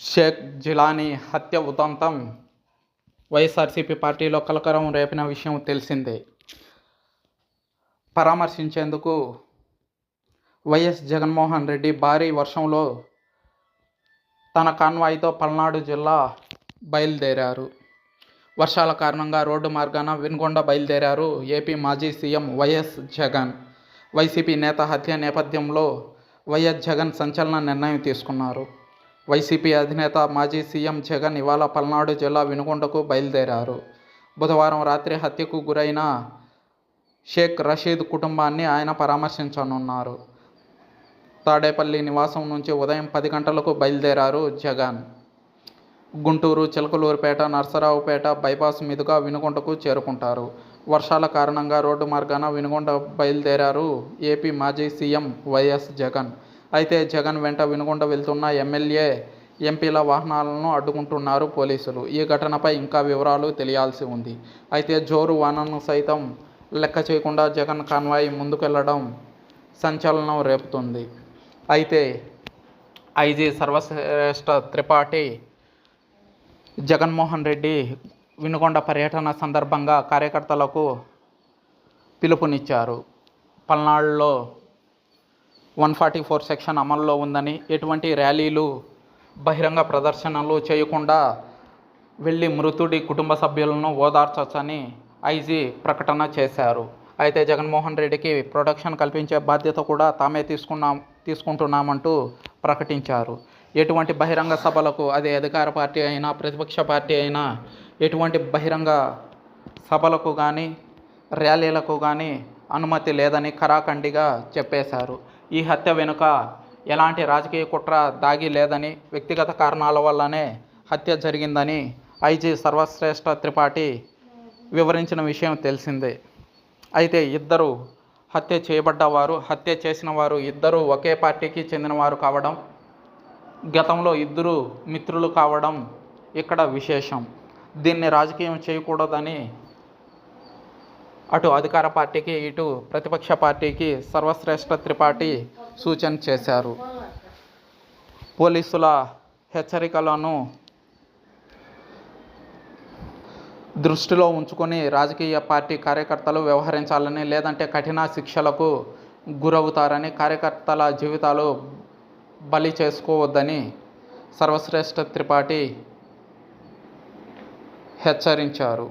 షేక్ జిలానీ హత్య ఉదంతం. వైఎస్ఆర్సీపీ పార్టీలో కలకరం రేపిన విషయం తెలిసిందే. పరామర్శించేందుకు వైఎస్ జగన్మోహన్ రెడ్డి భారీ వర్షంలో తన కాన్వాయ్తో పల్నాడు జిల్లా బయలుదేరారు. వర్షాల కారణంగా రోడ్డు మార్గాన వినుకొండ బయలుదేరారు ఏపీ మాజీ సీఎం వైఎస్ జగన్. వైసీపీ నేత హత్య నేపథ్యంలో వైఎస్ జగన్ సంచలన నిర్ణయం తీసుకున్నారు. వైసీపీ అధినేత మాజీ సీఎం జగన్ ఇవాళ పల్నాడు జిల్లా వినుకొండకు బయలుదేరారు. బుధవారం రాత్రి హత్యకు గురైన షేక్ రషీద్ కుటుంబాన్ని ఆయన పరామర్శించనున్నారు. తాడేపల్లి నివాసం నుంచి ఉదయం పది గంటలకు బయలుదేరారు జగన్. గుంటూరు చిలకలూరుపేట నర్సరావుపేట బైపాస్ మీదుగా వినుకొండకు చేరుకుంటారు. వర్షాల కారణంగా రోడ్డు మార్గాన వినుకొండ బయలుదేరారు ఏపీ మాజీ సీఎం వైఎస్ జగన్. అయితే జగన్ వెంట వినుకొండ వెళ్తున్న ఎమ్మెల్యే ఎంపీల వాహనాలను అడ్డుకుంటున్నారు పోలీసులు. ఈ ఘటనపై ఇంకా వివరాలు తెలియాల్సి ఉంది. అయితే జోరు వానను సైతం లెక్క చేయకుండా జగన్ కాన్వాయ్ ముందుకెళ్ళడం సంచలనం రేపుతుంది. అయితే ఐజీ సర్వశ్రేష్ఠ త్రిపాఠి జగన్మోహన్ రెడ్డి వినుకొండ పర్యటన సందర్భంగా కార్యకర్తలకు పిలుపునిచ్చారు. పల్నాడులో వన్ ఫార్టీ ఫోర్ సెక్షన్ అమల్లో ఉందని ఎటువంటి ర్యాలీలు బహిరంగ ప్రదర్శనలు చేయకుండా వెళ్ళి మృతుడి కుటుంబ సభ్యులను ఓదార్చొచ్చని ఐజీ ప్రకటన చేశారు. అయితే జగన్మోహన్ రెడ్డికి ప్రొటెక్షన్ కల్పించే బాధ్యత కూడా తామే తీసుకున్నాం తీసుకుంటున్నామంటూ ప్రకటించారు. ఎటువంటి బహిరంగ సభలకు అది అధికార పార్టీ అయినా ప్రతిపక్ష పార్టీ అయినా ఎటువంటి బహిరంగ సభలకు కానీ ర్యాలీలకు కానీ అనుమతి లేదని కరాఖండిగా చెప్పేశారు. ఈ హత్య వెనుక ఎలాంటి రాజకీయ కుట్ర దాగి లేదని వ్యక్తిగత కారణాల వల్లనే హత్య జరిగిందని ఐజీ సర్వశ్రేష్ఠ త్రిపాఠి వివరించిన విషయం తెలిసిందే. అయితే ఇద్దరు హత్య చేయబడ్డవారు హత్య చేసిన వారు ఇద్దరు ఒకే పార్టీకి చెందినవారు కావడం గతంలో ఇద్దరు మిత్రులు కావడం ఇక్కడ విశేషం. దీన్ని రాజకీయం చేయకూడదని అటు అధికార పార్టీకి ఇటు ప్రతిపక్ష పార్టీకి సర్వశ్రేష్ఠ త్రిపాఠి సూచన చేశారు. పోలీసుల హెచ్చరికలను దృష్టిలో ఉంచుకొని రాజకీయ పార్టీ కార్యకర్తలు వ్యవహరించాలని లేదంటే కఠిన శిక్షలకు గురవుతారని కార్యకర్తల జీవితాలు బలి చేసుకోవద్దని సర్వశ్రేష్ఠ త్రిపాఠి హెచ్చరించారు.